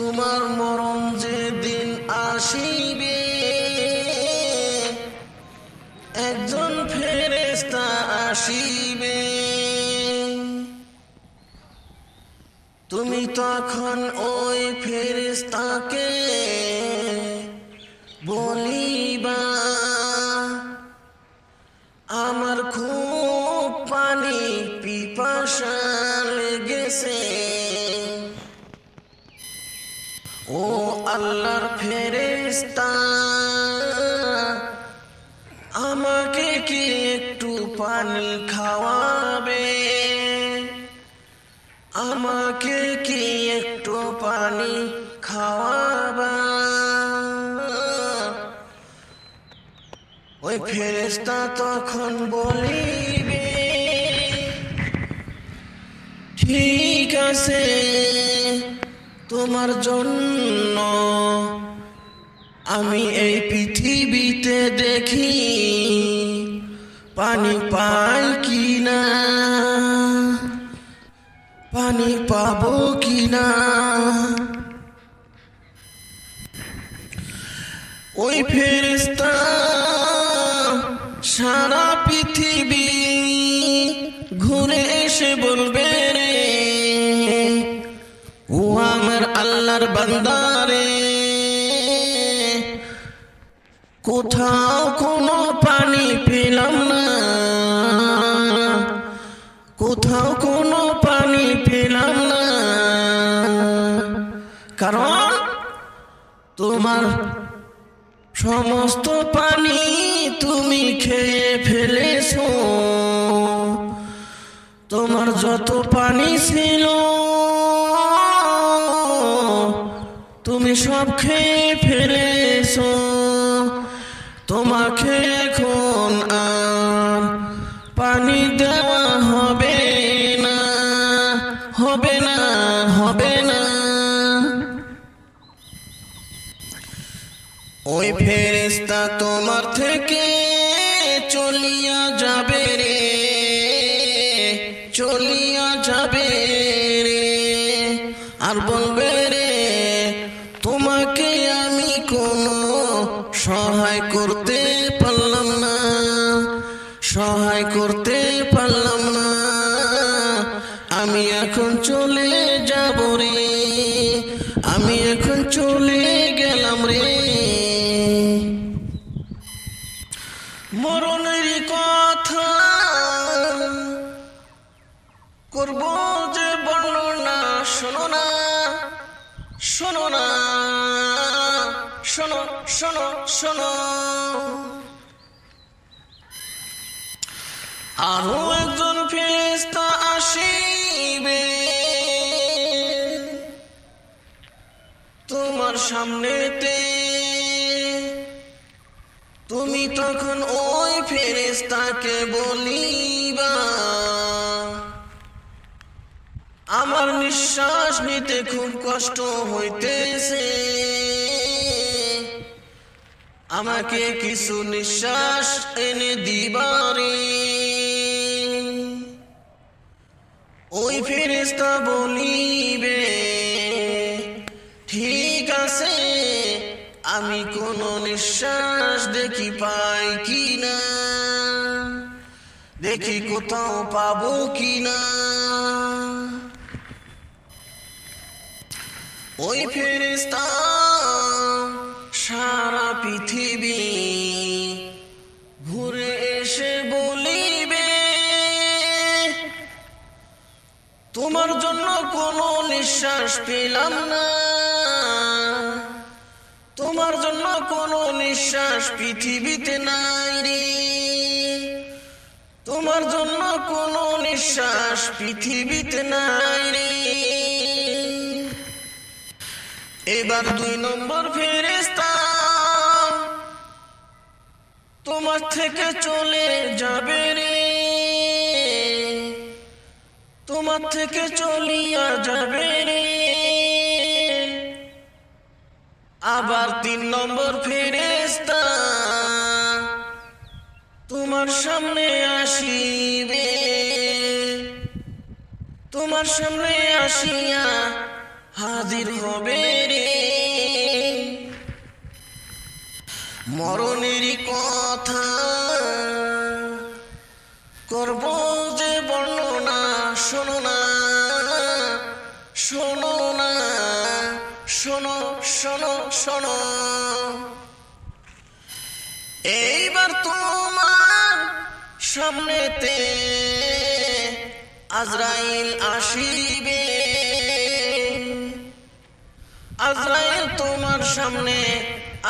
তোমার মরণ যে দিন আসিবে, একজন ফেরেস্তা আসিবে। তুমি তখন ওই ফেরেস্তাকে বলিবা, আমার খুব পানি পিপাসা লেগেছে। ও আল্লাহর ফেরেস্তা আমাকে কি একটু পানি খাওয়াবে? আমাকে কি একটু পানি খাওয়াবা? ওই ফেরেস্তা তখন বলিবে, ঠিক আছে। তোমার জন্য আমি এই পৃথিবীতে দেখি পানি পাই কি না পানি পাবো কি না ওই ফেরিস্তা সারা পৃথিবী ঘুরে এসে বলবে আল্লাহর বান্দারে। কোথাও কোনো পানি পেলাম না। কোথাও কোনো পানি পেলাম না। কারণ তোমার সমস্ত পানি তুমি খেয়ে ফেলেছো। তোমার যত পানি ছিল তুমি সব খেয়ে ফেলেছো, তোমাকে এখন আর পানি দেওয়া হবে না হবে না হবে না। ওই ফেরেস্তা তোমার থেকে চলিয়া যাবে রে, চলিয়া যাবে রে। আর বলবে রে করতে পারলাম না, সহায় করতে পারলাম না। আমি এখন চলে যাব রে, আমি এখন চলে গেলাম রে। মরণের কথা করব যে বর্ণনা শোনো না শোনো না। শোনো শোনো শোনো। আরও একজন ফেরেস্তা আসিবে। তোমার সামনেতে তুমি তখন ওই ফেরেস্তাকে বলিবা, আমার নিঃশ্বাস নিতে খুব কষ্ট হইতেছে। আমাকে কিছু নিঃশ্বাস এনে দিবারে। ওই ফেরেস্তা বলিবে, ঠিক আছে, আমি কোন নিঃশ্বাস দেখি পাই কি না দেখি কোথাও পাবো কি না ওই ফেরেস্তা তোমার জন্য কোনো নিঃশ্বাস পেলাম না। তোমার জন্য কোনো নিঃশ্বাস পৃথিবীতে নাই রে। তোমার জন্য কোনো নিঃশ্বাস পৃথিবীতে নাই রে। এবার দুই নম্বর ফেরেস্তা তোমার থেকে চলে যাবে রে। তোমার থেকে চলিয়া যাবে আবার তিন নম্বর ফেরেস্তা তোমার সামনে আসিবে তোমার সামনে আসিয়া হাজির হবে রে। মরণেরই কথা করব শোনো শোনো শোনো। এইবার তোমার সামনেতে আজরাইল আসিবে। আজরাইল তোমার সামনে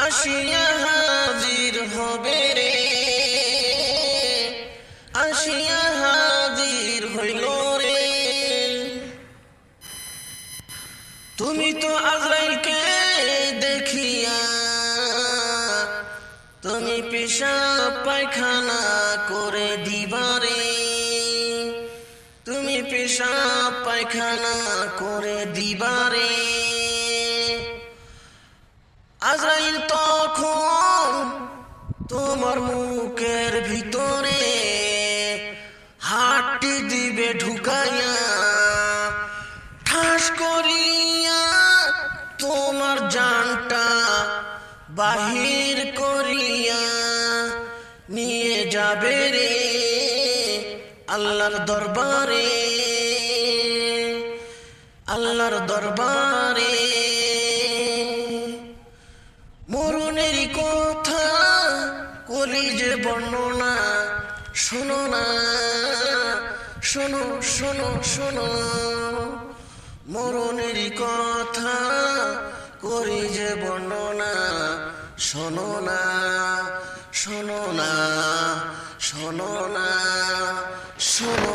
আসিয়া হাজির হবে। রে তুমি তো আজরাইলকে দেখিয়া, তুমি পেশাব পায়খানা করে দিবারে। তুমি পেশাব পায়খানা করে দিবারে। আজরাইল তখন তোমার মুখের ভিতরে হাটটি দিবে ঢুকাইয়া বাহির করিয়া নিয়ে যাবে রে আল্লাহর দরবারে। আল্লাহর দরবারে। মরণের কথা কলি যে বর্ণনা, শোনো না, শোনো শোনো শোনো। মরণের কথা করি যে বর্ণনা শোনো না শোনো না শোনো না শোনো